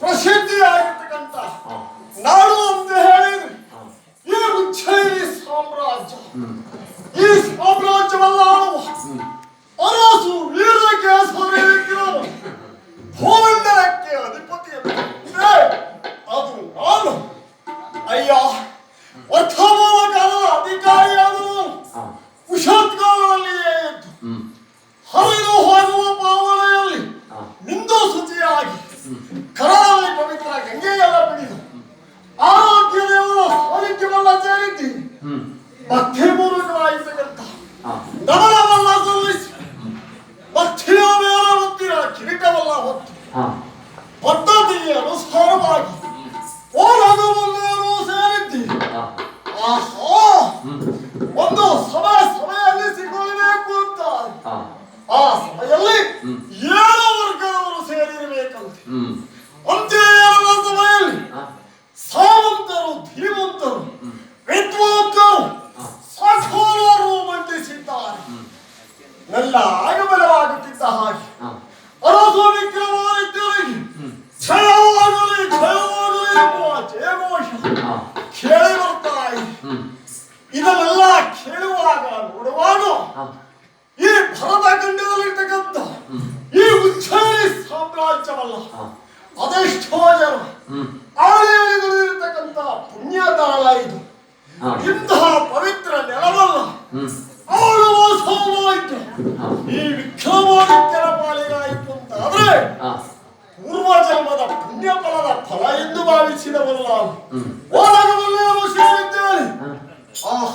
ಪ್ರಸಿದ್ಧಿಯಾಗಿರ್ತಕ್ಕಂಥ ನಾಡು ಅಂತ ಹೇಳಿದ್ರು. ಈ ಉಚ್ಚೈರಿ ಸಾಮ್ರಾಜ್ಯ. ಈ ಸಾಮ್ರಾಜ್ಯವಲ್ಲ ಭಕ್ತಿ ಪೂರ್ವಕವಾಗಿರ್ತಕ್ಕಂಥ ನಮನವಲ್ಲ ಸಲ್ಲಿಸಿ ಭಕ್ತಿಯ ಮೇಲೆ ಹೊತ್ತಿರ ಕಿರೀಟವಲ್ಲ ಹೊತ್ತು ಪದ್ಧತಿಗೆ ಅನುಸಾರವಾಗಿ ಓಡೋದವನ್ನೇನೋ ಸೇರಿದ್ದೀನಿ ಆಹಾ ಒಂದು ಸಮಯ ಸಮಯಲ್ಲಿ ಸಿಗಲೇಬೇಕು ಅಂತ ಆ ಸಮಯದಲ್ಲಿ ಸಾಮ್ರಾಜ್ಯವಲ್ಲ ಅದೆಷ್ಟೋ ಜನ ಆಳಿಗಳಿರ್ತಕ್ಕಂಥ ಪುಣ್ಯತಾಳ ಇದು. ಇಂತಹ ಪವಿತ್ರ ನೆಲವಲ್ಲ. ಆಳುವ ಸೌಭಾಗ್ಯ ಈ ವಿಕ್ರಮಾದಿತ್ಯನ ಪಾಲಿಗಾಯಿತು ಅಂತ ಆದ್ರೆ ಪೂರ್ವ ಜನ್ಮದ ಪುಣ್ಯ ಫಲದ ಫಲ ಎಂದು ಭಾವಿಸಿದವಲ್ಲ ಒಳಗವಲ್ಲೇನು ಸೇರಿದ್ದೇನೆ. ಆಹಾ.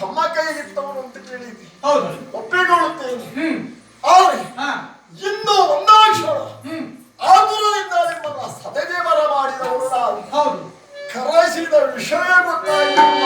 ತಮ್ಮ ಕೈಗಿಟ್ಟವನು ಅಂತ ಕೇಳಿದ್ವಿ. ಹೌದು. ಒಪ್ಪಿಕೊಳ್ಳುತ್ತೇನೆ ಹ್ಮ್. ಆದರೆ ಹಾ. ಇನ್ನು ಒಂದಾಕ್ಷರ ಹ್ಮ್. ಆತುರದಿಂದ ನಿಮ್ಮನ್ನ ಸದದೇವರ ಮಾಡಿದವರು ನಾವು ಹೌದು. ಕರೆಸಿದ ವಿಷಯ ಗೊತ್ತಾಗಿಲ್ಲ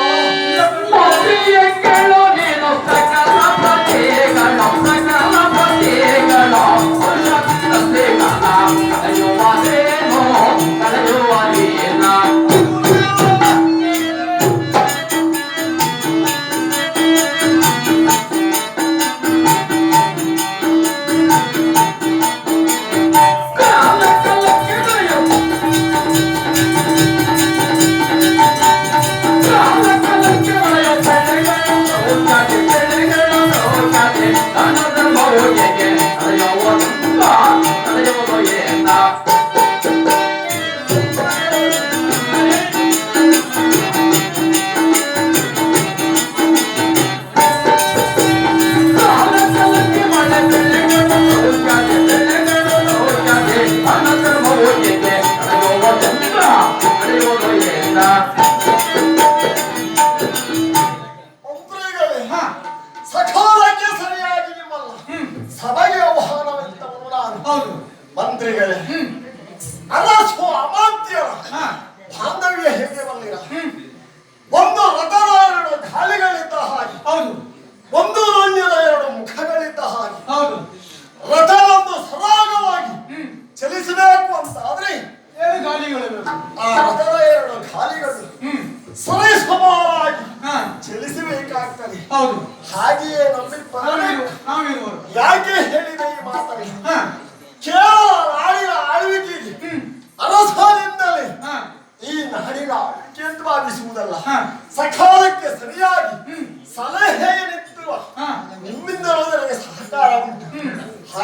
ಆಹ್ವಾನವೆತ್ತವನು ನಾನು. ಹೌದು. ಮಂತ್ರಿಗಳೇ ಅರಸು ಅಮಾತ್ಯರ ಹಾ. ಬಾಂಧವ್ಯ ಹೇಗೆ ಬಂದಿರ? ಒಂದು ರಥದ ಎರಡು ಗಾಲಿಗಳಿದ್ದ ಹಾಗೆ ಹೌದು. ಒಂದು ರಣ್ಯದ ಎರಡು ಮುಖಗಳಿದ್ದ ಹಾಗೆ ಹೌದು. ರಥ ಒಂದು ಸರಾಗವಾಗಿ ಚಲಿಸಬೇಕು ಅಂತ ಆದ್ರೆ ಎರಡು ಗಾಲಿಗಳು ಆ ರಥದ ಎರಡು ಗಾಲಿಗಳು ಹ್ಮ್. ಸರಿಸಮಾನಾಗಿ ಹಾ. ಚಲಿಸಬೇಕಾಗ್ತದೆ. ಹೌದು. ಹಾಗೆಯೇ ನಾವಿರುವರು. ಯಾಕೆ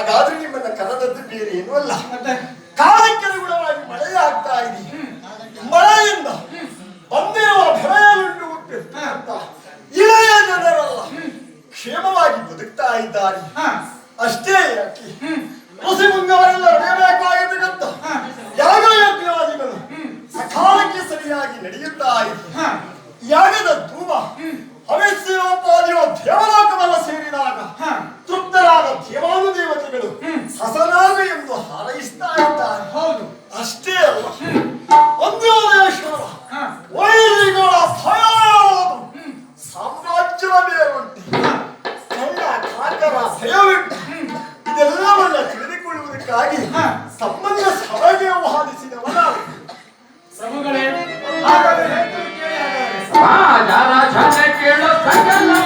ಹಾಗಾದ್ರೆ ನಿಮ್ಮನ್ನ ಕರೆದದ್ದು ಬೇರೆ ಏನೂ ಅಲ್ಲ. ಕಾಲಕ್ಕೆ ಅನುಗುಣವಾಗಿ ಮಳೆ ಆಗ್ತಾ ಇದೆ. ಮಳೆಯಿಂದ ಬಂದಿರುವ ಭಯಲುಂಟು ಹುಟ್ಟಿರ್ತಕ್ಕಂತ ಇಳೆಯ ಜನರಲ್ಲ ಕ್ಷೇಮವಾಗಿ ಬದುಕ್ತಾ ಇದ್ದಾರೆ. ಅಷ್ಟೇ ಯಾಕೆ? ಋಷಿ ಮುಂದವರೆಲ್ಲ ಬೇಕಾಗಿರ್ತಕ್ಕಂಥ ಯಾಗ ಯಜ್ಞಾದಿಗಳು ಸಕಾಲಕ್ಕೆ ಸರಿಯಾಗಿ ನಡೆಯುತ್ತಾ ಇದೆ. ಕ್ಷೇತ್ರದಲ್ಲಿ ಒಂದೇ ಶಿವನ ವೈರಿಗಳ ಇದೆಲ್ಲವನ್ನು ತಿಳಿದುಕೊಳ್ಳುವುದಕ್ಕಾಗಿ ಸಂಬಂಧ ಸಭೆಗೆ ವಾದಿಸಿದವನ ಪ್ರಭುಗಳೇ ಕೇಳು ಪ್ರಜೆಗಳು